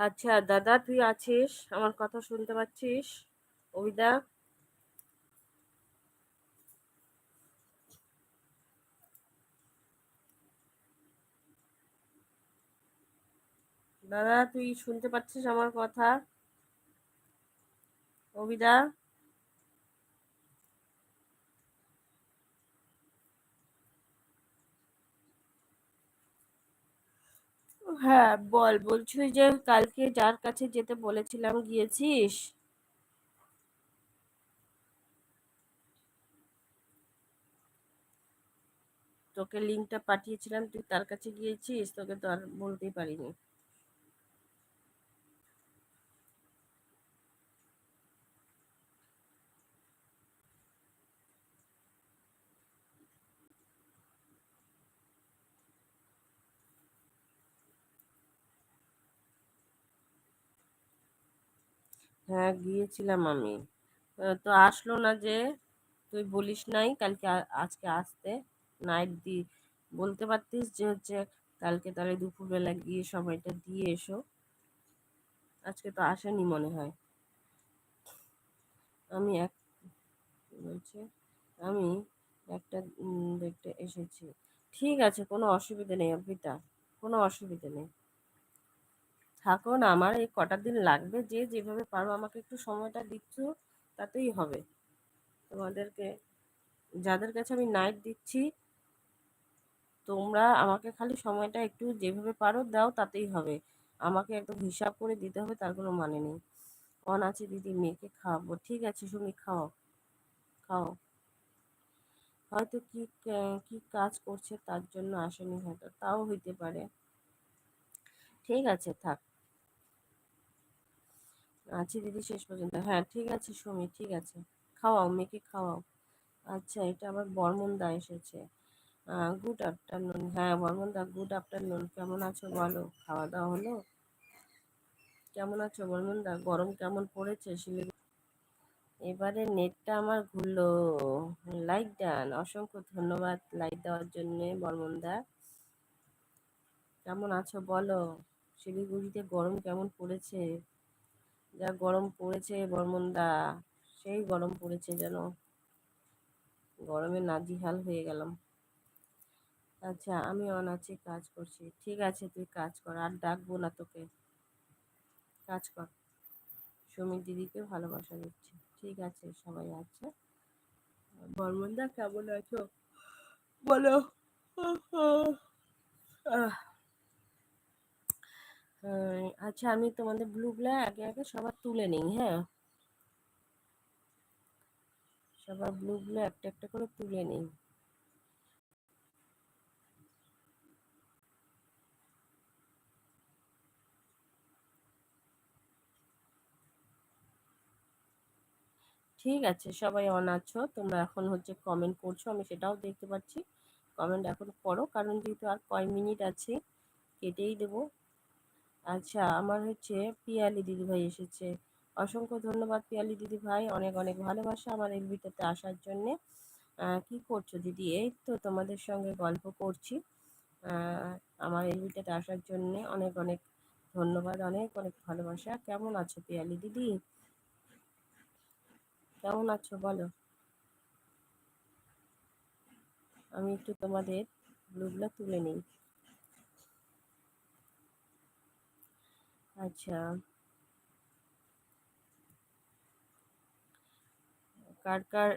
আচ্ছা দাদা, তুই আছিস? আমার কথা শুনতে পাচ্ছিস? অভিদা? দাদা, তুই শুনতে পাচ্ছিস আমার কথা? অভিদা? হ্যাঁ বল। বলছি যে কালকে যার কাছে যেতে বলেছিলাম, গিয়েছিস? তোকে লিঙ্কটা পাঠিয়েছিলাম, তুই তার কাছে গিয়েছিস? তোকে তো আর বলতেই পারিনি। হ্যাঁ গিয়েছিলাম আমি। তো আসলো না যে, তুই বলিস নাই কালকে আজকে আসতে নাইট দি বলতে পারতিস যে হচ্ছে কালকে তাহলে দুপুরবেলা গিয়ে সময়টা দিয়ে এসো। আজকে তো আসেনি মনে হয়। আমি এক বলছে? আমি একটা দেখতে এসেছি। ঠিক আছে, কোনো অসুবিধা নেই অর্পিতা, কোনো অসুবিধা নেই। থাকো না আমার এই কটা দিন লাগবে। যে যেভাবে পারো আমাকে একটু সময়টা দিচ্ছ, তাতেই হবে। তোমাদেরকে, যাদের কাছে আমি নাইট দিচ্ছি, তোমরা আমাকে খালি সময়টা একটু যেভাবে পারো দাও, তাতেই হবে। আমাকে একদম হিসাব করে দিতে হবে, তার কোনো মানে নেই। অন আছে দিদি, মেয়েকে খাওয়াবো। ঠিক আছে, সুমি, খাও। খাও। হয়তো কা- কি কাজ করছে তার জন্য আসেনি, হয়তো। তাও হইতে পারে। ঠিক আছে, থাক। আছি দিদি শেষ পর্যন্ত। হ্যাঁ ঠিক আছে সুমি, ঠিক আছে। খাওয়াও, মেয়েকে খাওয়াও। আচ্ছা এটা আবার বর্মনদা এসেছে। গুড আফটারনুন হ্যাঁ বর্মনদা গুড আফটারনুন কেমন আছো বলো? খাওয়া দাওয়া হলো? কেমন আছো বর্মনদা গরম কেমন পড়েছে শিলিগুড়ি? এবারে নেটটা আমার ঘুরলো। লাইক ডান অসংখ্য ধন্যবাদ লাইক দেওয়ার জন্যে বর্মনদা কেমন আছো বলো? শিলিগুড়িতে গরম কেমন পড়েছে? যা গরম পড়েছে বর্মনদা, সেই গরম পড়েছে যেন। গরমে নাজিহাল হয়ে গেলাম। আচ্ছা আমি অন আছি, কাজ করছি। ঠিক আছে, তুই কাজ কর, আর ডাকবো না তোকে। কাজ কর। সুমিত দিদিকে ভালোবাসা দিচ্ছি। ঠিক আছে, সবাই আছে। বর্মনদা, কেমন আছো? বলো। আচ্ছা আমি তোমাদের ব্লুগুলো আগে আগে সবার তুলে নিই হ্যাঁ? সবার ব্লুগুলো একটা একটা করে তুলে নিই। ঠিক আছে, সবাই অন আছো, তোমরা এখন হচ্ছে কমেন্ট করছ, আমি সেটাও দেখতে পাচ্ছি। কমেন্ট এখন করো, কারণ যেহেতু আর কয় মিনিট আছে, কেটেই দেবো। আচ্ছা আমার হচ্ছে পিয়ালি দিদিভাই এসেছে। অসংখ্য ধন্যবাদ পিয়ালি দিদিভাই অনেক অনেক ভালোবাসা আমার এই ভিতরতে আসার জন্যে। কি করছ দিদি? এই তো তোমাদের সঙ্গে গল্প করছি। আমার এই ভিতরতে আসার জন্যে অনেক অনেক ধন্যবাদ, অনেক অনেক ভালোবাসা। কেমন আছো পিয়ালি দিদি? কেমন আছো বলো? আমি একটু তোমাদের ব্লুগুলো তুলে নিই। আচ্ছা কার কার